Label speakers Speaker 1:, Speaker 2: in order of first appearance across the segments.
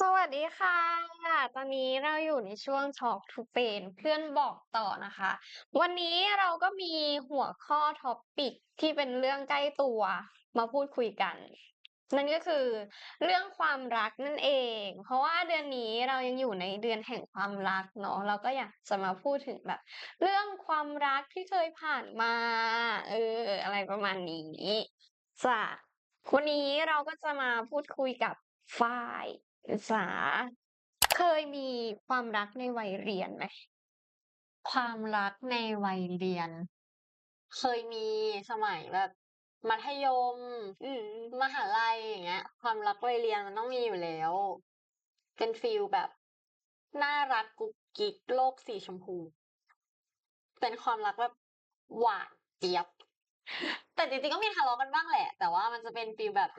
Speaker 1: สวัสดีค่ะ ตอนนี้เราอยู่ในช่วง Talk to Friend เพื่อนบอกต่อนะคะ วันนี้เราก็มีหัวข้อ topic ที่เป็นเรื่องใกล้ตัวมาพูดคุยกัน นั่นก็คือเรื่องความรักนั่นเอง เพราะว่าเดือนนี้เรายังอยู่ในเดือนแห่งความรักเนาะเราก็อยากจะมาพูดถึงแบบ เรื่องความรักที่เคยผ่านมา เออ อะไรประมาณนี้จ้ะวันนี้เราก็จะมาพูดคุยกับฝ้าย จ๋าเคยมีความรักในวัยเรียนไหม?
Speaker 2: ความรักในวัยเรียน เคยมีสมัยแบบ มัธยม
Speaker 1: อืม
Speaker 2: มหาลัยอย่างเงี้ย ความรักวัยเรียนมันต้องมีอยู่แล้ว เป็นฟีลแบบ น่ารักกุ๊กกิ๊กโลกสีชมพู เป็นความรักแบบหวานเจี๊ยบ แต่จริงๆก็มีทะเลาะกันบ้างแหละ แต่ว่ามันจะเป็นฟีลแบบ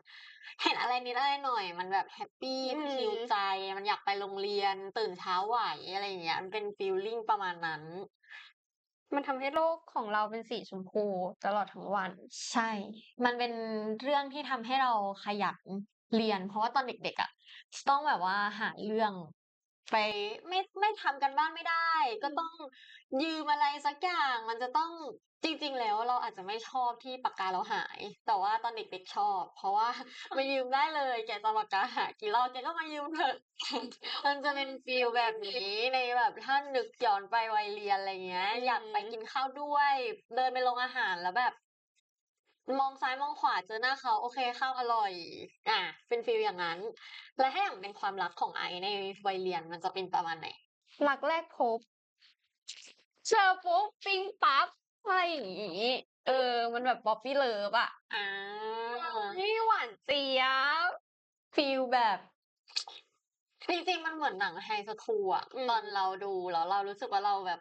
Speaker 2: เห็นอะไรนิดอะไรหน่อย มันแบบแฮปปี
Speaker 1: อื
Speaker 2: มัน heal
Speaker 1: ม
Speaker 2: ใจ มันอยากไปโรงเรียนตื่นเช้าไหวอะไรอย่างเงี้ยมันเป็นฟีลลิงประมาณนั้น
Speaker 1: มันทำให้โลกของเราเป็นสีชมพูตลอดทั้งวัน
Speaker 2: ใช่ มันเป็นเรื่องที่ทำให้เราขยันเรียน เพราะว่าตอนเด็กๆอะจะต้องแบบว่าหาเรื่อง ไปไม่ไม่ทำการบ้านไม่ได้ ก็ต้องยืมอะไรสักอย่างมันจะต้องจริง ๆ แล้วเราอาจจะไม่ชอบที่ปากกาเราหาย แต่ว่าตอนเด็กๆชอบ เพราะว่ามายืมได้เลยแกจะปากกาหายกี่รอบแกก็มายืมเถอะมันจะเป็นฟีลแบบนี้ในแบบถ้านึกย้อนไปวัยเรียนอะไรเงี้ย
Speaker 1: อื
Speaker 2: อยากไปกิ
Speaker 1: ม
Speaker 2: นข้าวด้วย เดินไปโรงอาหารแล้วแบบ มองซ้ายมองขวาเจอหน้าเขาโอเคข้าวอร่อยอาเป็นฟีลอย่างงั้น แล้วถ้าอย่างเป็นความรักของไอซ์ในวัยเรียนมันจะเป็นประมาณไหน?
Speaker 1: รักแรกพบเจอปุ๊บปิ๊งปั๊บอะไรอย่างงี้เออ มันแบบ puppy love อะ
Speaker 2: อา
Speaker 1: เฮ้ยหวานเจี๊ยบ
Speaker 2: ฟีลแบบจริงๆมันเหมือนหนังไฮสคูลอะ
Speaker 1: อื
Speaker 2: ตอนเรา
Speaker 1: ม
Speaker 2: ดูแล้วเรารู้สึกว่าเราแบบ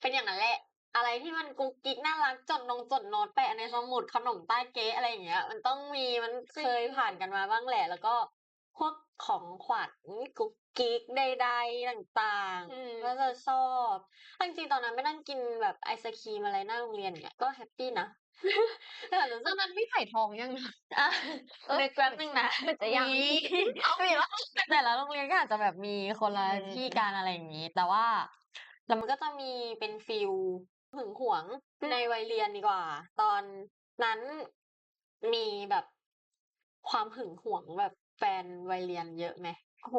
Speaker 2: เป็นอย่างนั้นแหละ อะไรที่มันกุ๊กกิ๊กน่ารักจดนงจดโน้ตแปะในสมุดขนมใต้เก๊ะอะไรอย่างเงี้ย มันต้องมีมัน
Speaker 1: จริ
Speaker 2: เคยผ่าน
Speaker 1: ง
Speaker 2: กันมาบ้างแหละ แล้วก็พวกของขวัญกุ๊กกิ๊กใดๆต่าง
Speaker 1: อื
Speaker 2: ๆก็
Speaker 1: ม
Speaker 2: จะชอบเอาจริงๆตอนนั้นไปนั่งกินแบบไอศกรีมอะไรหน้าโรงเรียนอย่างเงี้ยก็แฮปปีนะแต่รู้ส
Speaker 1: ตึ
Speaker 2: ก
Speaker 1: อนนั้นมีไผ่ทองยังนะ?
Speaker 2: อา
Speaker 1: เออ
Speaker 2: นึกแป๊บหนึ่งนะ
Speaker 1: เหมือนจะยัง
Speaker 2: มี
Speaker 1: อ้าวมีเหรอ?
Speaker 2: แต่ละโรงเรียนก็อาจจะแบบมีคนละ
Speaker 1: อื
Speaker 2: ที่
Speaker 1: ม
Speaker 2: กันอะไรอย่างงี้ แต่ว่าแต่มันก็จะมีเป็นฟีล หึงหวง
Speaker 1: อื
Speaker 2: ใน
Speaker 1: ม
Speaker 2: วัยเรียนดีกว่า ตอนนั้นมีแบบความหึงหวงแบบแฟนวัยเรียนเยอะไหม?
Speaker 1: โอ้โฮ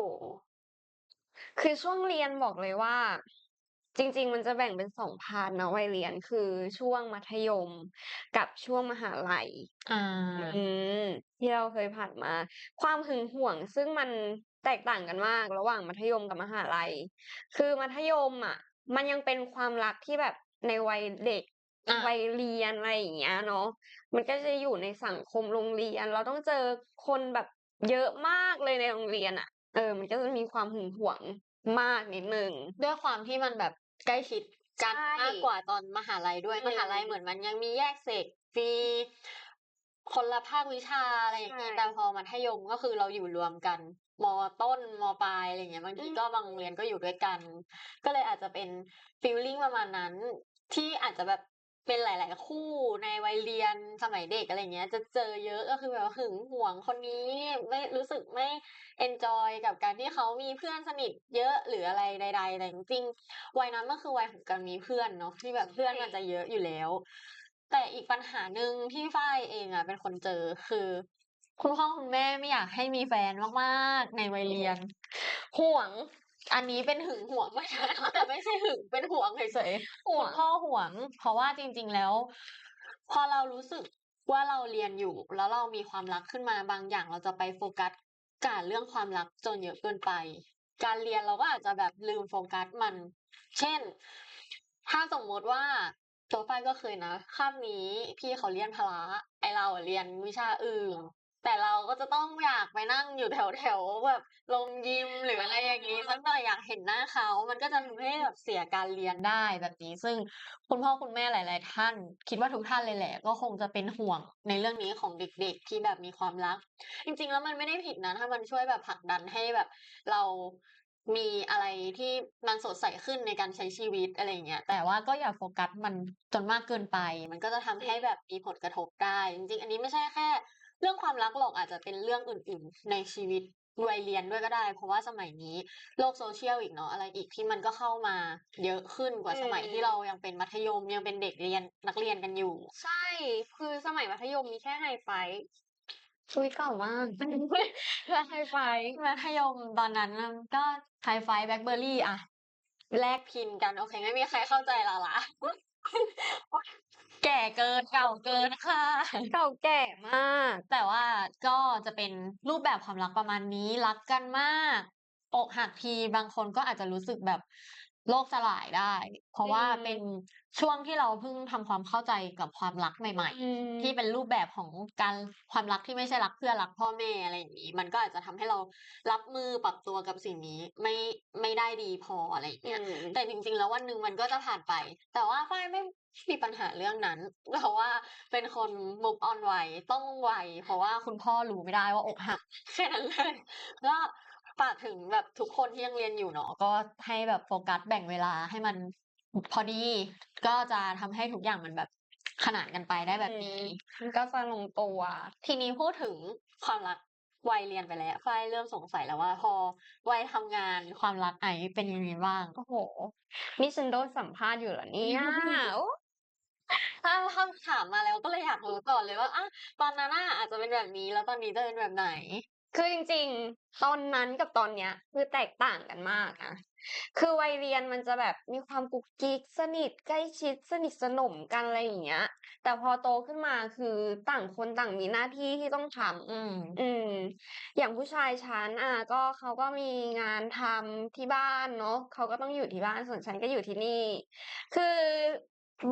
Speaker 1: คือช่วงเรียนบอกเลยว่า จริง ๆ มันจะแบ่งเป็น2พาร์ตเนาะวัยเรียนคือช่วงมัธยมกับช่วงมหาลัย
Speaker 2: อ
Speaker 1: อืามที่เราเคยผ่านมา ความหึงหวง ซึ่งมันแตกต่างกันมาก ระหว่างมัธยมกับมหาลัย คือมัธยมอะมันยังเป็นความรักที่แบบ ในวัยเด็ก
Speaker 2: อา
Speaker 1: วัยเรียนอะไรอย่างเงี้ยเนาะมันก็จะอยู่ในสังคมโรงเรียน เราต้องเจอคนแบบเยอะมากเลยในโรงเรียนอะเออ มันก็จะมีความหึงหวงมากนิดหนึ่ง
Speaker 2: ด้วยความที่มันแบบใกล้ชิด
Speaker 1: ใช
Speaker 2: กันมากก่ว่าตอนมหาลัยด้วย
Speaker 1: อื
Speaker 2: มหาลัยเหมื
Speaker 1: ม
Speaker 2: อนมันยังมีแยกเสกมีคนละภาควิชาอะไรอ
Speaker 1: ใยช่า
Speaker 2: งงี้แต่่พอมัธยมก็คือเราอยู่รวมกันม.ต้นม.ปลายอะไรอย่างเงี้ยบาง
Speaker 1: อ
Speaker 2: ทืี
Speaker 1: ม
Speaker 2: ก็บางโรงเรียนก็อยู่ด้วยกัน ก็เลยอาจจะเป็นฟีลลิงประมาณนั้น ที่อาจจะแบบเป็นหลาย ๆ คู่ในวัยเรียนสมัยเด็กอะไรเงี้ย จะเจอเยอะก็คือแบบหึงหวงคนนี้ไม่รู้สึกไม่เอนจอยกับการที่เขามีเพื่อนสนิทเยอะหรืออะไรใดๆแต่จริงวัยนั้นมันคือวัยของการมีเพื่อนเนาะที่แบบเพื่อนมันจะเยอะอยู่แล้ว แต่อีกปัญหาหนึ่งที่ฝ้ายเองอะเป็นคนเจอคือคุณพ่อคุณแม่ไม่อยากให้มีแฟนมาก ๆ ในวัยเรียน
Speaker 1: ห่วง
Speaker 2: อันนี้เป็นหึงหวงไม่ใช่แต่ไม่ใช่หึงเป็นห่วงเฉย
Speaker 1: ห
Speaker 2: ๆค
Speaker 1: วุ
Speaker 2: ณ
Speaker 1: ง
Speaker 2: พ่อห่วง เพราะว่าจริง ๆแล้ว พอเรารู้สึกว่าเราเรียนอยู่ แล้วเรามีความรักขึ้นมาบางอย่าง เราจะไปโฟกัสก่าเรื่องความรักจนเยอะเกินไป การเรียนเราก็อาจจะแบบลืมโฟกัสมัน เช่น ถ้าสมมติว่าตัวฝ้ายก็เคยนะคาบนี้พี่เขาเรียนพละไอเราเรียนวิชาอื่น แต่เราก็จะต้องอยากไปนั่งอยู่แถวๆแบบโรงยิมหรืออะไรอย่างงี้สักหน่อยอยากเห็นหน้าเขา มันก็จะทำให้แบบเสียการเรียนได้แบบนี้ ซึ่งคุณพ่อคุณแม่หลาย ๆ ท่าน คิดว่าทุกท่านเลยแหละ ก็คงจะเป็นห่วงในเรื่องนี้ของเด็ก ๆ ที่แบบมีความรัก จริง ๆ แล้วมันไม่ได้ผิดนะถ้ามันช่วยแบบผลักดันให้แบบเรามีอะไรที่มันสดใสขึ้นในการใช้ชีวิตอะไรอย่างเงี้ย แต่ว่าก็อย่าโฟกัสมันจนมากเกินไป มันก็จะทำ
Speaker 1: จ
Speaker 2: ใรห้ิแบ
Speaker 1: ง
Speaker 2: บมีผลกระทบได้ จริงๆ อันนี้ไม่ใช่แค่ เรื่องความรักหรอกอาจจะเป็นเรื่องอื่น ๆ ในชีวิตวัยเรียนด้วยก็ได้ เพราะว่าสมัยนี้โลก social อีกเนาะอะไรอีกที่มันก็เข้ามาเยอะขึ้นกว่า
Speaker 1: อื
Speaker 2: สมัยที่
Speaker 1: ม
Speaker 2: เรายังเป็นมัธยมยังเป็นเด็กเรียนนักเรียนกันอยู่
Speaker 1: ใช่ คือสมัยมัธยมมีแค่ Hi-5 อุ๊ยเก่ามากแค่ Hi-5
Speaker 2: มัธยมตอนนั้นน่ะก็ Hi-5 BlackBerry อะแลกพินกัน โอเค ไม่มีใครเข้าใจเราแล้ว แก่เกินเก่าเกินค่ะ
Speaker 1: เก่าแก่มาก
Speaker 2: แต่ว่าก็จะเป็นรูปแบบความรักประมาณนี้รักกันมากอกหักทีบางคนก็อาจจะรู้สึกแบบ โลกสลายได้ เพราะ
Speaker 1: อื
Speaker 2: ว่าเป็น
Speaker 1: ม
Speaker 2: ช่วงที่เราเพิ่งทำความเข้าใจกับความรักใหม่
Speaker 1: อื
Speaker 2: ๆที่
Speaker 1: ม
Speaker 2: เป็นรูปแบบของการความรักที่ไม่ใช่รักเพื่อนรักพ่อแม่อะไรอย่างงี้ มันก็อาจจะทำให้เรารับมือปรับตัวกับสิ่งนี้ไม่ไม่ได้ดีพออะไรอย่าง
Speaker 1: อื
Speaker 2: เงี้ย
Speaker 1: ม
Speaker 2: แต่จริง ๆ แล้ววันหนึ่งมันก็จะผ่านไป แต่ว่าฝ้ายไม่มีปัญหาเรื่องนั้นเพราะว่าเป็นคน move on ไวต้องไวเพราะว่าคุณพ่อรู้ไม่ได้ว่าอกหักแค่นั้นเลยก็ ฝากถึงแบบทุกคนที่ยังเรียนอยู่เนาะก็ให้แบบโฟกัสแบ่งเวลาให้มันพอดี ก็จะทำให้ทุกอย่างมันแบบขนานกันไปได้แบ
Speaker 1: อื
Speaker 2: บ
Speaker 1: ม
Speaker 2: นี้
Speaker 1: มันก็จะลงตัว
Speaker 2: ทีนี้พูดถึงความรักวัยเรียนไปแล้วฝ้ายเริ่มสงสัยแล้วว่า พอวัยทำงานความรักไอซ์เป็นยังไงบ้าง?
Speaker 1: โอ้โฮนี่ฉันโดนสัมภาษณ์อยู่เหรอเนี่ยโอ้
Speaker 2: ถ้าถ้าถามมาแล้วก็เลยอยากรู้ก่อนเลยว่าอะตอนนั้นน่ะอาจจะเป็นแบบนี้แล้วตอนนี้จะเป็นแบบไหน?
Speaker 1: คือจริงๆ ตอนนั้นกับตอนเนี้ย คือแตกต่างกันมากนะคือวัยเรียนมันจะแบบมีความกุ๊กกิ๊กสนิทใกล้ชิดสนิทสนมกันอะไรอย่างเงี้ย แต่พอโตขึ้นมาคือต่างคนต่างมีหน้าที่ที่ต้องทำ
Speaker 2: อืม
Speaker 1: อืม อย่างผู้ชายฉันอ่าก็เขาก็มีงานทำที่บ้านเนาะเขาก็ต้องอยู่ที่บ้านส่วนฉันก็อยู่ที่นี่ คือ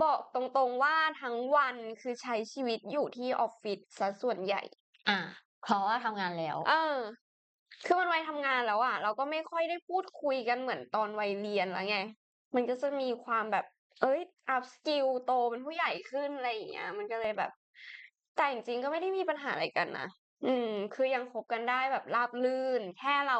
Speaker 1: บอกตรงๆว่าทั้งวันคือใช้ชีวิตอยู่ที่ออฟฟิศเสียส่วนใหญ่
Speaker 2: อา เพราะว่าทำงานแล้ว
Speaker 1: เออ คือมันวัยทำงานแล้วอะเราก็ไม่ค่อยได้พูดคุยกันเหมือนตอนวัยเรียนแล้วไง มันก็จะมีความแบบเฮ้ย up skill โตเป็นผู้ใหญ่ขึ้นอะไรอย่างเงี้ย มันก็เลยแบบ แต่จริงๆก็ไม่ได้มีปัญหาอะไรกันนะอืม คือยังคบกันได้แบบราบรื่น แค่เรา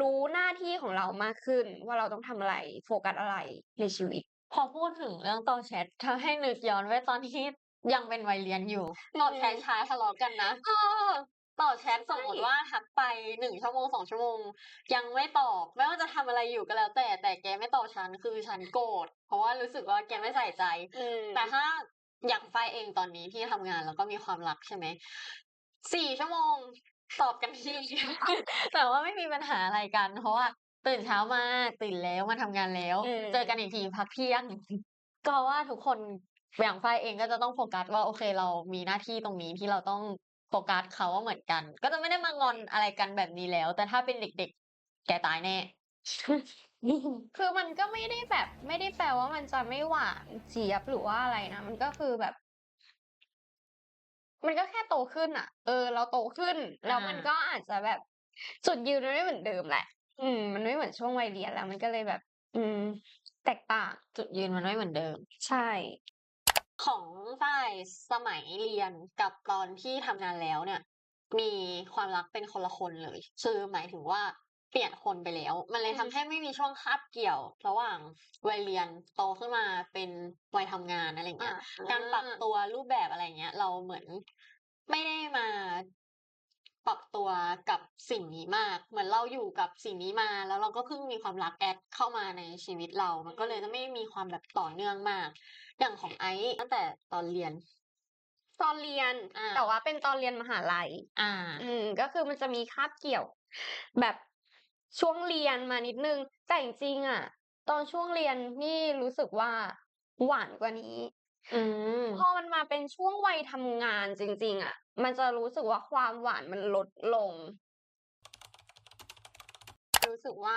Speaker 1: รู้หน้าที่ของเรามากขึ้น ว่าเราต้องทำอะไร โฟกัสอะไรในชีวิต
Speaker 2: พอพูดถึงเรื่องตอบแชตทำให้นึกย้อนไปตอนที่ยังเป็นวัยเรียนอยู่
Speaker 1: อื
Speaker 2: ตอบแชต
Speaker 1: ม
Speaker 2: ช้าทะเลาะกันนะ
Speaker 1: เออ
Speaker 2: ตอบแชต
Speaker 1: ใช
Speaker 2: สมมุติ่ว่าทักไป1ชั่วโมง2ชั่วโมง ยังไม่ตอบ ไม่ว่าจะทำอะไรอยู่ก็แล้ว แต่แต่แกไม่ตอบฉันคือฉันโกรธเพราะว่ารู้สึกว่าแกไม่ใส่ใจ
Speaker 1: อืม
Speaker 2: แต่ถ้าอย่างฝ้ายเองตอนนี้ที่ทำงานแล้วก็มีความรักใช่ไหม4ชั่วโมงตอบกันทีแต่ว่าไม่มีปัญหาอะไรกัน เพราะว่าตื่นเช้ามาตื่นแล้วมาทำงานแล้ว
Speaker 1: อืม
Speaker 2: เจอกันอีกทีพักเที่ยง ก็ว่าทุกคนอย่างฝ้ายเองก็จะต้องโฟกัสว่าโอเคเรามีหน้าที่ตรงนี้ที่เราต้อง โฟกัสเขาก็เหมือนกัน ก็จะไม่ได้มางอนอะไรกันแบบนี้แล้ว แต่ถ้าเป็นเด็กๆ แกตายแน่
Speaker 1: คือมันก็ไม่ได้แบบ ไม่ได้แปลว่ามันจะไม่หวานเจี๊ยบหรือว่าอะไรนะ มันก็คือแบบ มันก็แค่โตขึ้นอะเออ เราโตขึ้น แล้
Speaker 2: อ
Speaker 1: วมันาก็อาจจะแบบจุดยืนมันไม่เหมือนเดิมแหละ อืม มันไม่เหมือนช่วงวัยเรียนแล้ว มันก็เลยแบบ อืม แตกต่าง
Speaker 2: จุดยืนมันไม่เหมือนเดิม
Speaker 1: ใช่
Speaker 2: ของฝ้ายสมัยเรียนกับตอนที่ทำงานแล้วเนี่ย มีความรักเป็นคนละคนเลย คือหมายถึงว่าเปลี่ยนคนไปแล้ว มันเล
Speaker 1: อื
Speaker 2: ยทำ
Speaker 1: ม
Speaker 2: ให้ไม่มีช่วงคาบเกี่ยว ระหว่างวัยเรียนโตขึ้นมาเป็นวัยทำงานอะไรอย่าง
Speaker 1: อ
Speaker 2: เงี้ายการปรับตัวรูปแบบอะไรอย่างเงี้ย เราเหมือนไม่ได้มาปรับตัวกับสิ่งนี้มาก เหมือนเราอยู่กับสิ่งนี้มา แล้วเราก็เพิ่งมีความรัก add เข้ามาในชีวิตเรา มันก็เลยจะไม่มีความแบบต่อเนื่องมาก อย่างของไอซ์ตั้งแต่ตอนเรียน
Speaker 1: ตอนเรียน
Speaker 2: อา
Speaker 1: แต่ว่าเป็นตอนเรียนมหาลัย
Speaker 2: อา
Speaker 1: อืม ก็คือมันจะมีคาบเกี่ยว แบบช่วงเรียนมานิดหนึ่งแต่จริงๆอะตอนช่วงเรียนนี่รู้สึกว่าหวานกว่านี้
Speaker 2: อืม
Speaker 1: พอมันมาเป็นช่วงวัยทำงานจริง ๆอะมันจะรู้สึกว่าความหวานมันลดลง รู้สึกว่า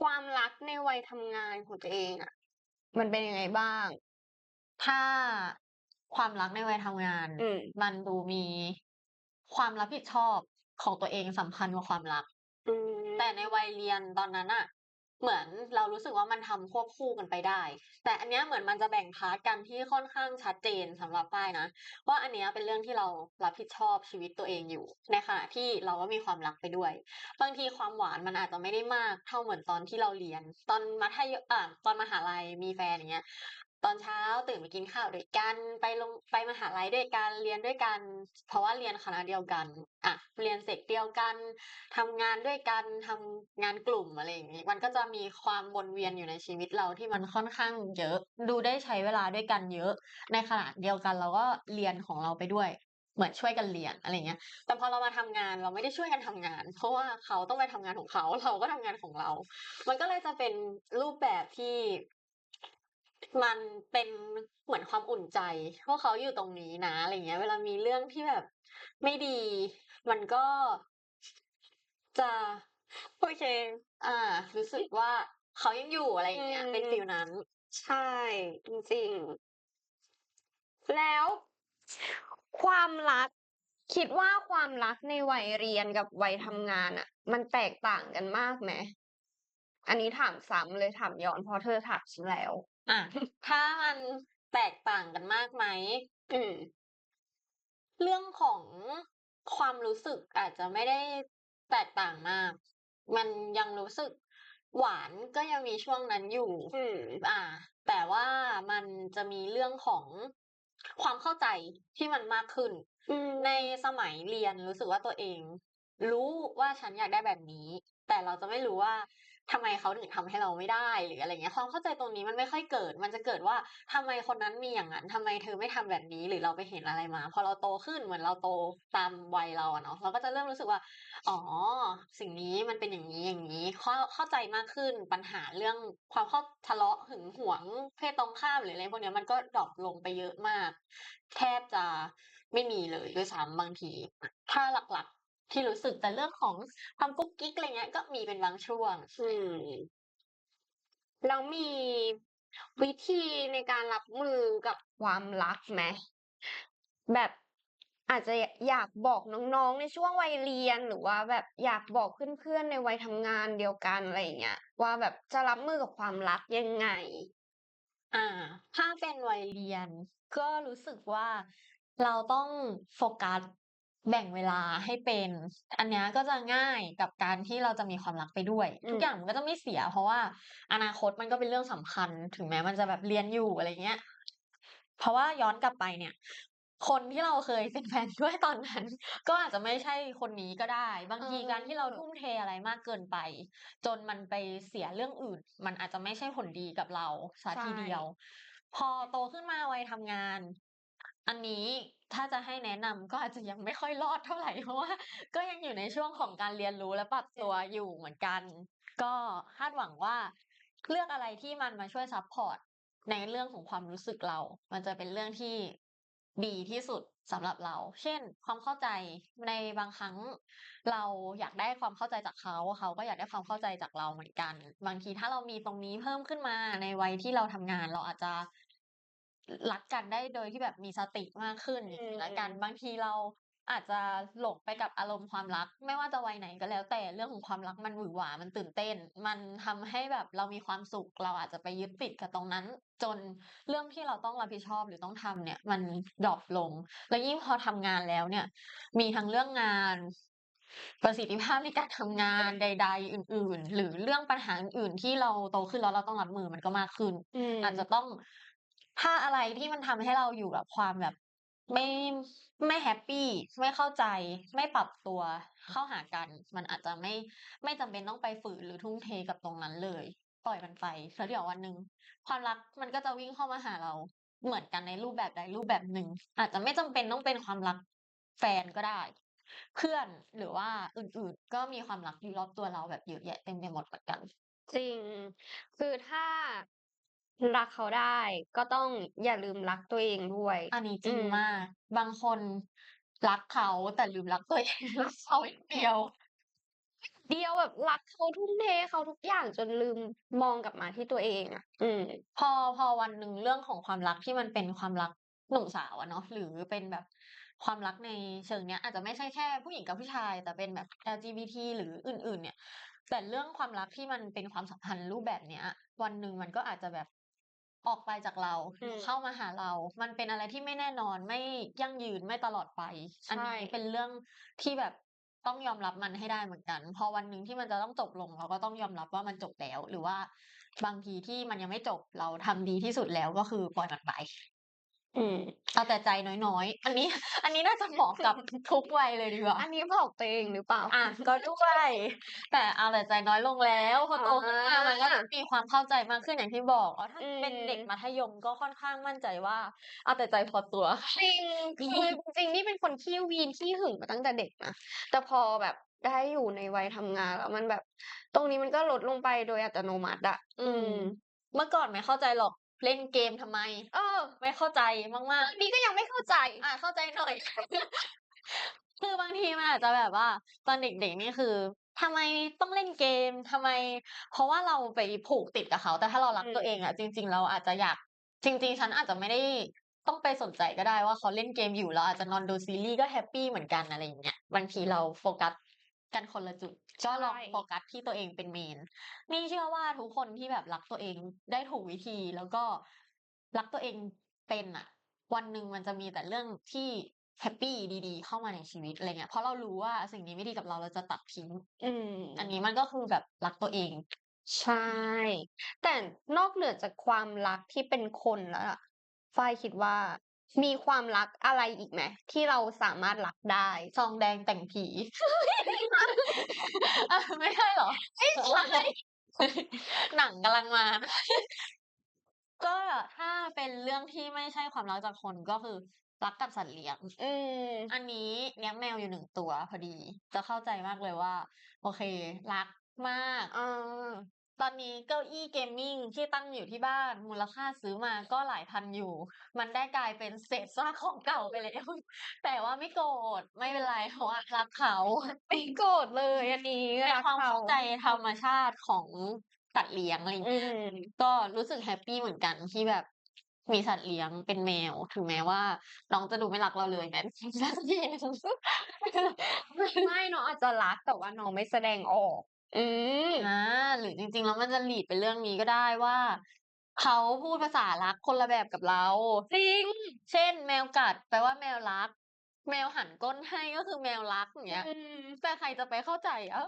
Speaker 1: ความรักในวัยทำงานของตัวเองอะมันเป็นยังไงบ้าง?
Speaker 2: ถ้าความรักในวัยทำงาน
Speaker 1: อืม
Speaker 2: มันดูมีความรับผิดชอบของตัวเองสำคัญกว่าความรัก
Speaker 1: อื
Speaker 2: แต่ใน
Speaker 1: ม
Speaker 2: วัยเรียนตอนนั้นน่ะเหมือนเรารู้สึกว่ามันทำควบคู่กันไปได้ แต่อันเนี้ยเหมือนมันจะแบ่งพาร์ตกันที่ค่อนข้างชัดเจนสำหรับฝ้ายนะ ว่าอันเนี้ยเป็นเรื่องที่เรารับผิดชอบชีวิตตัวเองอยู่ในขณะที่เราก็มีความรักไปด้วย บางทีความหวานมันอาจจะไม่ได้มากเท่าเหมือนตอนที่เราเรียน ตอนมัธยอ่าตอนมหาลัยมีแฟนอย่างเงี้ย ตอนเช้าตื่นไปกินข้าวด้วยกันไปโรงไปมหาลัยด้วยกันเรียนด้วยกัน เพราะว่าเรียนคณะเดียวกันอะเรียนเสกเดียวกันทำงานด้วยกันทำงานกลุ่มอะไรอย่างงี้มันก็จะมีความวนเวียนอยู่ในชีวิตเราที่มันค่อนข้างเยอะ ดูได้ใช้เวลาด้วยกันเยอะ ในขณะเดียวกันเราก็เรียนของเราไปด้วยเหมือนช่วยกันเรียนอะไรเงี้ย แต่พอเรามาทำงานเราไม่ได้ช่วยกันทำงาน เพราะว่าเขาต้องไปทำงานของเขา เราก็ทำงานของเรา มันก็เลยจะเป็นรูปแบบที่ มันเป็นเหมือนความอุ่นใจว่าเขาอยู่ตรงนี้นะอะไรอย่างเงี้ย เวลามีเรื่องที่แบบ ไม่ดี มันก็จะโอเคอารู้สึกว่าเขายังอยู่อะไรอ
Speaker 1: อื
Speaker 2: ย่างเงี้ย
Speaker 1: ม
Speaker 2: เป็นฟีลนั้น
Speaker 1: ใช่ จริงๆ แล้ว ความรัก คิดว่าความรักในวัยเรียนกับวัยทำงานน่ะมันแตกต่างกันมากไหม?อันนี้ถามซ้ำเลยถามย้อนเพราะเธอถามฉันแล้ว
Speaker 2: อะถ้ามันแตกต่างกันมากไหม?
Speaker 1: อืม
Speaker 2: เรื่องของความรู้สึกอาจจะไม่ได้แตกต่างมาก มันยังรู้สึกหวานก็ยังมีช่วงนั้นอยู่
Speaker 1: อืม
Speaker 2: อาแต่ว่ามันจะมีเรื่องของความเข้าใจที่มันมากขึ้น
Speaker 1: อืม
Speaker 2: ในสมัยเรียนรู้สึกว่าตัวเอง รู้ว่าฉันอยากได้แบบนี้ แต่เราจะไม่รู้ว่า ทำไมเขาถึงทำให้เราไม่ได้หรืออะไรเงี้ยความเข้าใจตรงนี้มันไม่ค่อยเกิด มันจะเกิดว่าทำไมคนนั้นมีอย่างงั้นทำไมเธอไม่ทำแบบนี้หรือเราไปเห็นอะไรมา พอเราโตขึ้นเหมือนเราโตตามวัยเราเนาะเราก็จะเริ่มรู้สึกว่า อ๋อ สิ่งนี้มันเป็นอย่างนี้อย่างนี้เข้าเข้าใจมากขึ้นปัญหาเรื่องความเข้าทะเลาะหึงหวงเพศตรงข้ามหรืออะไรพวกเนี้ยมันก็ดรอปลงไปเยอะมาก แทบจะไม่มีเลยด้วยซ้ำบางที ถ้าหลักๆ ที่รู้สึกแต่เรื่องของความกุ๊กกิ๊กอะไรเงี้ย ก็มีเป็นบางช่วง
Speaker 1: อืมแล้วมีวิธีในการรับมือกับความรักไหม?แบบอาจจะอยากบอกน้องๆ ในช่วงวัยเรียนหรือว่าแบบอยากบอกเพื่อนๆ ในวัยทำงานเดียวกันอะไรอย่างเงี้ยว่าแบบจะรับมือกับความรักยังไง?
Speaker 2: อ่า ถ้าเป็นวัยเรียน ก็รู้สึกว่าเราต้องโฟกัส แบ่งเวลาให้เป็น อันเนี้ยก็จะง่ายกับการที่เราจะมีความรักไปด้วย
Speaker 1: อืม
Speaker 2: ทุกอย่างมันก็จะไม่เสีย เพราะว่าอนาคตมันก็เป็นเรื่องสำคัญ ถึงแม้มันจะแบบเรียนอยู่อะไรเงี้ย เพราะว่าย้อนกลับไปเนี่ย คนที่เราเคยเป็นแฟนด้วยตอนนั้น ก็อาจจะไม่ใช่คนนี้ก็ได้ บางทีการที่เราทุ่มเทอะไรมากเกินไป จนมันไปเสียเรื่องอื่น มันอาจจะไม่ใช่ผลดีกับเราเสีย
Speaker 1: ใช่
Speaker 2: ทีเดียว พอโตขึ้นมาวัยทำงาน อันนี้ ถ้าจะให้แนะนำก็อาจจะยังไม่ค่อยรอดเท่าไหร่เพราะว่าก็ยังอยู่ในช่วงของการเรียนรู้และปรับตัวอยู่เหมือนกัน ก็คาดหวังว่าเลือกอะไรที่มันมาช่วยซัปพอร์ตในเรื่องของความรู้สึกเรา มันจะเป็นเรื่องที่ดีที่สุดสำหรับเรา เช่น ความเข้าใจในบางครั้ง เราอยากได้ความเข้าใจจากเขา เขาก็อยากได้ความเข้าใจจากเราเหมือนกัน บางทีถ้าเรามีตรงนี้เพิ่มขึ้นมาในวัยที่เราทำงาน เราอาจจะ รรักกันได้โดยที่แบบมีสติมากขึ้น
Speaker 1: อื
Speaker 2: อย่างงี้แล้วกัน
Speaker 1: ม
Speaker 2: บางทีเราอาจจะหลงไปกับอารมณ์ความรัก ไม่ว่าจะวัยไหนก็แล้ว แต่เรื่องของความรักมันหวือหวามันตื่นเต้น มันทำให้แบบเรามีความสุข เราอาจจะไปยึดติดกับตรงนั้น จนเรื่องที่เราต้องรับผิดชอบหรือต้องทำเนี่ย มันดร็อปลง แล้วยิ่งพอทำงานแล้วเนี่ย มีทั้งเรื่องงาน ประสิทธิภาพในการทำงานใด ๆ อื่น ๆ หรือเรื่องปัญหาอื่นๆที่เราโตขึ้นแล้วเราต้องรับมือมันก็มากขึ้น
Speaker 1: อืม
Speaker 2: อาจจะต้อง ถ้าอะไรที่มันทำให้เราอยู่กับความแบบ ไม่ไม่แฮปปี้ไม่เข้าใจ ไม่ปรับตัวเข้าหากัน มันอาจจะไม่ไม่จำเป็นต้องไปฝืนหรือทุ่มเทกับตรงนั้นเลย ปล่อยมันไปแล้วเดี๋ยววันหนึ่งความรักมันก็จะวิ่งเข้ามาหาเราเหมือนกันในรูปแบบใดรูปแบบหนึ่ง อาจจะไม่จำเป็นต้องเป็นความรักแฟนก็ได้ เพื่อนหรือว่าอื่นๆ ก็มีความรักอยู่รอบตัวเราแบบเยอะแยะเต็มไปหมดเหมือนกัน
Speaker 1: จริง คือถ้า รักเขาได้ ก็ต้องอย่าลืมรักตัวเองด้วย
Speaker 2: อันนี้จ
Speaker 1: อื
Speaker 2: ริง
Speaker 1: ม
Speaker 2: มาก บางคนรักเขาแต่ลืมรักตัวเองรักเขาอย่างเดียว
Speaker 1: เดียวแบบรักเขาทุ่มเทให้เขาทุกอย่างจนลืมมองกลับมาที่ตัวเองอะอืม
Speaker 2: พอพอวันหนึ่งเรื่องของความรักที่มันเป็นความรักหนุ่มสาวอะเนาะหรือเป็นแบบความรักในเชิงเนี้ย อาจจะไม่ใช่แค่ผู้หญิงกับผู้ชาย แต่เป็นแบบ LGBT หรืออื่น ๆ เนี่ย แต่เรื่องความรักที่มันเป็นความสัมพันธ์รูปแบบเนี้ย วันหนึ่งมันก็อาจจะแบบ ออกไปจากเรา
Speaker 1: อืม
Speaker 2: เข้ามาหาเรา มันเป็นอะไรที่ไม่แน่นอนไม่ยั่งยืนไม่ตลอดไป
Speaker 1: ใช
Speaker 2: อันนี้่เป็นเรื่องที่แบบต้องยอมรับมันให้ได้เหมือนกัน พอวันหนึ่งที่มันจะต้องจบลง เราก็ต้องยอมรับว่ามันจบแล้ว หรือว่าบางทีที่มันยังไม่จบเราทำดีที่สุดแล้วก็คือปล่อยมันไป
Speaker 1: อืม
Speaker 2: เอาแต่ใจน้อยๆ อันนี้ อันนี้น่าจะเหมาะกับ ทุกวัยเลยดีกว่า
Speaker 1: อันนี้บอกตัวเองหรือเปล่า?
Speaker 2: อะก็ด้วยแต่เอาแต่ใจน้อยลงแล้วพอโตขึ้นมามันก็
Speaker 1: อา
Speaker 2: มีความเข้าใจมากขึ้นอย่างที่บอกอ๋อถ้า
Speaker 1: อื
Speaker 2: เป็นเด็ก
Speaker 1: ม
Speaker 2: มัธยมก็ค่อนข้างมั่นใจว่า เอาแต่ใจพอตัว
Speaker 1: จริงคือจริงๆนี่เป็นคนขี้วีนขี้หึงมาตั้งแต่เด็กนะแต่พอแบบได้อยู่ในวัยทำงานแล้วมันแบบ ตรงนี้มันก็ลดลงไปโดยอัตโนมัติอะ
Speaker 2: อื
Speaker 1: อื
Speaker 2: ม
Speaker 1: ม
Speaker 2: เมื่อก่อนไม่เข้าใจหรอก เล่นเกมทำไม
Speaker 1: เออ
Speaker 2: ไม่เข้าใจมาก
Speaker 1: อันนี้ก็ยังไม่เข้าใจ
Speaker 2: ๆอ่าเข้าใจหน่อย คือบางทีมันอาจจะแบบว่า ตอนเด็กๆนี่คือทำไมต้องเล่นเกมทำไม เพราะว่าเราไปผูกติดกับเขา แต่ถ้าเรารัก
Speaker 1: อืม
Speaker 2: ตัวเองอะจริง ๆ เราอาจจะอยาก จริง ๆ ฉันอาจจะไม่ได้ต้องไปสนใจก็ได้ว่าเขาเล่นเกมอยู่เราอาจจะนอนดูซีรีส์ก็แฮปปีเหมือนกันอะไรอย่างเงี้ยบางทีเราโฟกัส กันคนละจุด ก็ลอง
Speaker 1: ใช่
Speaker 2: โฟกัสที่ตัวเองเป็น Main นี่เชื่อว่าทุกคนที่แบบรักตัวเองได้ถูกวิธีแล้วก็รักตัวเองเป็นอะวันหนึ่งมันจะมีแต่เรื่องที่แฮปปีดีๆ เข้ามาในชีวิตอะไรเงี้ยเพราะเรารู้ว่าสิ่งนี้ไม่ดีกับเราเราจะตัดทิ้ง
Speaker 1: อืม
Speaker 2: อันนี้มันก็คือแบบรักตัวเอง
Speaker 1: ใช่ แต่นอกเหนือจากความรักที่เป็นคนแล้วอะฝ้ายคิดว่า มีความรักอะไรอีกไหมที่เราสามารถรักได้?
Speaker 2: ซองแดงแต่งผีอาไม่ใช่เหรอ?
Speaker 1: ไม่ใช่
Speaker 2: หนังกำลังมา ก็ถ้าเป็นเรื่องที่ไม่ใช่ความรักจากคนก็คือรักกับสัตว์เลี้ยง
Speaker 1: อืม
Speaker 2: อันนี้เลี้ยงแมวอยู่1ตัวพอดี จะเข้าใจมากเลยว่า โอเค รักมาก
Speaker 1: เออ
Speaker 2: ตอนนี้เก้าอี้เกมมิงที่ตั้งอยู่ที่บ้านมูลค่าซื้อมาก็หลายพันอยู่ มันได้กลายเป็นเศษซากของเก่าไปแล้ว แต่ว่าไม่โกรธไม่เป็นไรเพราะว่ารักเขา
Speaker 1: ไม่โกรธเลยอันนี้
Speaker 2: เป็น
Speaker 1: รัก
Speaker 2: ความ
Speaker 1: เขา
Speaker 2: เข้าใจธรรมชาติของสัตว์เลี้ยงอะไรอย่าง
Speaker 1: อื
Speaker 2: เงี้ย
Speaker 1: ม
Speaker 2: ก็รู้สึกแฮปปีเหมือนกันที่แบบมีสัตว์เลี้ยงเป็นแมว ถึงแม้ว่าน้องจะดูไม่รักเราเลยแม้สักทีหนึ่ง
Speaker 1: ไม่น้องอาจจะรักแต่ว่าน้องไม่แสดงออก อืม
Speaker 2: อาหรือจริง ๆ แล้วมันจะ lead ไปเรื่องนี้ก็ได้ว่า เขาพูดภาษารักคนละแบบกับเรา
Speaker 1: จริง
Speaker 2: เช่น แมวกัดแปลว่าแมวรัก แมวหันก้นให้ก็คือแมวรักอย่างเงี้ย
Speaker 1: อืม
Speaker 2: แต่ใครจะไปเข้าใจอะ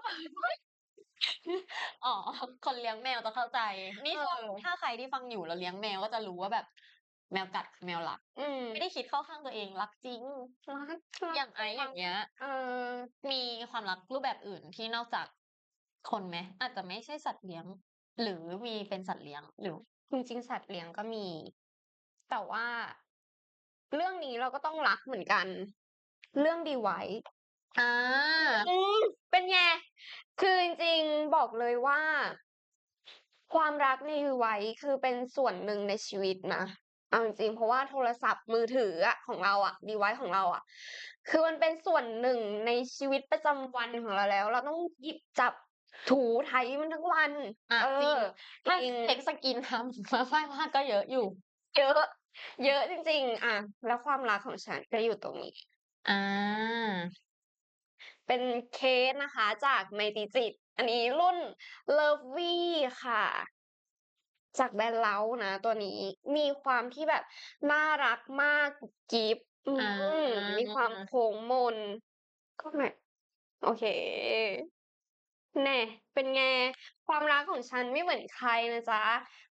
Speaker 2: อ๋อ คนเลี้ยงแมวจะเข้าใจ นี่
Speaker 1: เอ
Speaker 2: เชื่อ
Speaker 1: อ
Speaker 2: ถ้าใครที่ฟังอยู่แล้วเลี้ยงแมวก็จะรู้ว่าแบบ แมวกัดคือแมวรัก
Speaker 1: อืม
Speaker 2: ไม่ได้คิดเข้าข้างตัวเองรักจริง
Speaker 1: รักรั
Speaker 2: อกย่างไอซ์
Speaker 1: ม
Speaker 2: อา
Speaker 1: ก
Speaker 2: ย่างเงี้ย
Speaker 1: เออ
Speaker 2: มีความรักรูปแบบอื่นที่นอกจาก คนไหม?อาจจะไม่ใช่สัตว์เลี้ยง หรือมีเป็นสัตว์เลี้ยง หรือ
Speaker 1: จริงๆสัตว์เลี้ยงก็มี แต่ว่าเรื่องนี้เราก็ต้องรักเหมือนกัน เรื่อง DIVICE
Speaker 2: อา
Speaker 1: อืมเป็นไงคือจริงๆบอกเลยว่า ความรักใน DIVICE คือเป็นส่วนหนึ่งในชีวิตนะเอาจริงๆเพราะว่าโทรศัพท์มือถืออะของเราอะ DIVICE ของเราอะคือมันเป็นส่วนหนึ่งในชีวิตประจำวันของเราแล้ว เราต้องหยิบจับ ถูไถมันทั้งวัน
Speaker 2: อา
Speaker 1: เอ
Speaker 2: จริง
Speaker 1: อ
Speaker 2: ถ้า
Speaker 1: จริง
Speaker 2: เช็กสกรีนไทม์มาฝ้ายว่าก็เยอะอยู่
Speaker 1: เยอะ เยอะจริง ๆอะแล้วความรักของฉันก็อยู่ตรงนี้
Speaker 2: อา
Speaker 1: เป็นเคสนะคะจากไมตรีจิต อันนี้รุ่น Lovey ค่ะ จากแบรนด์ Love นะ ตัวนี้มีความที่แบบน่ารักมากกุ๊บกิ๊บอื
Speaker 2: อ
Speaker 1: มมีความาโค้งมน ก็แบบโอเค แน่ เป็นไง ความรักของฉันไม่เหมือนใครนะจ๊ะ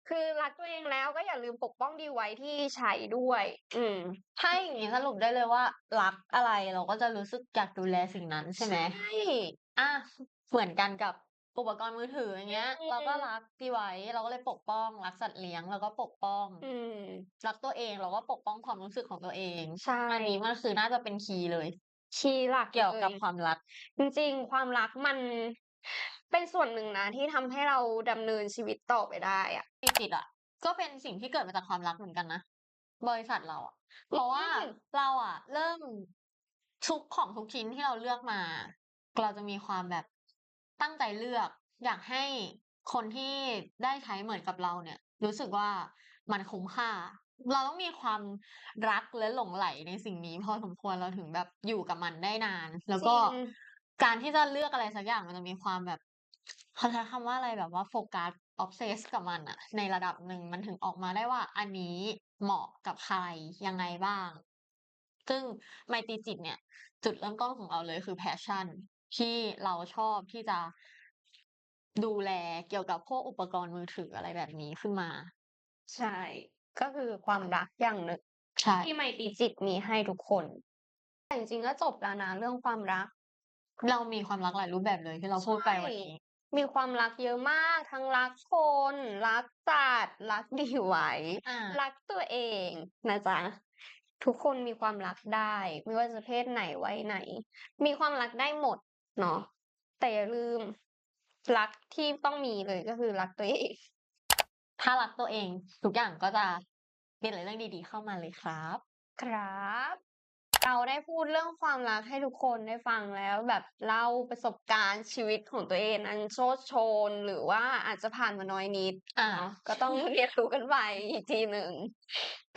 Speaker 1: คือรักตัวเองแล้วก็อย่าลืมปกป้อง DIVICE ที่ใช้ด้วย อืม
Speaker 2: ถ้าอย่างงี้สรุปได้เลยว่า รักอะไรเราก็จะรู้สึกอยากดูแลสิ่งนั้นใช่ไหม?
Speaker 1: ใช่
Speaker 2: อาเหมือนกันกับอุปกรณ์มือถืออย่างเงี้ย
Speaker 1: อื
Speaker 2: เราก็
Speaker 1: ม
Speaker 2: รัก DIVICE เราก็เลยปกป้อง รักสัตว์เลี้ยงเราก็ปกป้อง
Speaker 1: อืม
Speaker 2: รักตัวเองเราก็ปกป้องความรู้สึกของตัวเอง
Speaker 1: ใช่
Speaker 2: อันนี้มันคือน่าจะเป็นคีย์เลย
Speaker 1: คีย์หลัก
Speaker 2: เกี่ยว
Speaker 1: เล
Speaker 2: กับ
Speaker 1: ย
Speaker 2: ความรัก
Speaker 1: จริงๆ ความรักมัน เป็นส่วนหนึ่งนะที่ทำให้เราดำเนินชีวิตต่อไปได้อะ
Speaker 2: จริงๆอะก็เป็นสิ่งที่เกิดมาจากความรักเหมือนกันนะ บริษัทเราอะเพ
Speaker 1: อื
Speaker 2: ราะว่า
Speaker 1: ม
Speaker 2: เราอะเริ่มทุกของทุกชิ้นที่เราเลือกมา เราจะมีความแบบตั้งใจเลือก อยากให้คนที่ได้ใช้เหมือนกับเราเนี่ย รู้สึกว่ามันคุ้มค่า เราต้องมีความรักและหลงใหลในสิ่งนี้พอสมควรเราถึงแบบอยู่กับมันได้นาน แล้ว
Speaker 1: จ
Speaker 2: ก็
Speaker 1: ริง
Speaker 2: การที่จะเลือกอะไรสักอย่างมันจะมีความแบบเขาใช้คำว่าอะไรแบบว่าโฟกัส obsess กับมันน่ะในระดับหนึ่งมันถึงออกมาได้ว่า อันนี้เหมาะกับใครยังไงบ้าง ซึ่งไมตรีจิตเนี่ย จุดเริ่มต้นของเราเลยคือ passion ที่เราชอบที่จะดูแลเกี่ยวกับพวกอุปกรณ์มือถืออะไรแบบนี้ขึ้นมา
Speaker 1: ใช่ ก็คือความรักอย่างหนึ่ง
Speaker 2: ใช่
Speaker 1: ที่ไมตรีจิตมีให้ทุกคนแต่จริงๆก็จบแล้วนะเรื่องความรัก
Speaker 2: เรามีความรักหลายรูปแบบเลยที่เราพูดไปวันนี้
Speaker 1: มีความรักเยอะมาก ทั้งรักคน รักจัดรักดีไหว
Speaker 2: อ่า
Speaker 1: รักตัวเองนะจ๊ะทุกคนมีความรักได้ ไม่ว่าจะเพศไหนวัยไหน มีความรักได้หมดเนาะแต่อย่าลืม รักที่ต้องมีเลยก็คือรักตัวเอง
Speaker 2: ถ้ารักตัวเอง ทุกอย่างก็จะมีแต่เรื่องดีๆเข้ามาเลยครับ
Speaker 1: ครับ เราได้พูดเรื่องความรักให้ทุกคนได้ฟังแล้ว แบบเล่าประสบการณ์ชีวิตของตัวเองอันโชดโชน หรือว่าอาจจะผ่านมาน้อยนิด
Speaker 2: อ่า
Speaker 1: เนาะก็ต้องเรียนรู้กันไปอีกทีหนึ่ง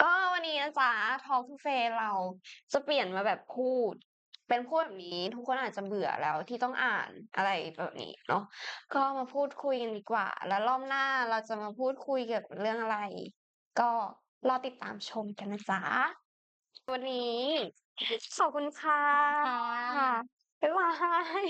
Speaker 1: ก็วันนี้นะจ๊ะ Talk to Face เราจะเปลี่ยนมาแบบพูด เป็นพูดแบบนี้ทุกคนอาจจะเบื่อแล้วที่ต้องอ่านอะไรแบบนี้เนาะก็มาพูดคุยกันดีกว่า แล้วรอบหน้าเราจะมาพูดคุยเกี่ยวกับเรื่องอะไร ก็รอติดตามชมกันนะจ๊ะวันนี้ ขอบคุณค่ะ
Speaker 2: ค่ะ
Speaker 1: บ๊ายบาย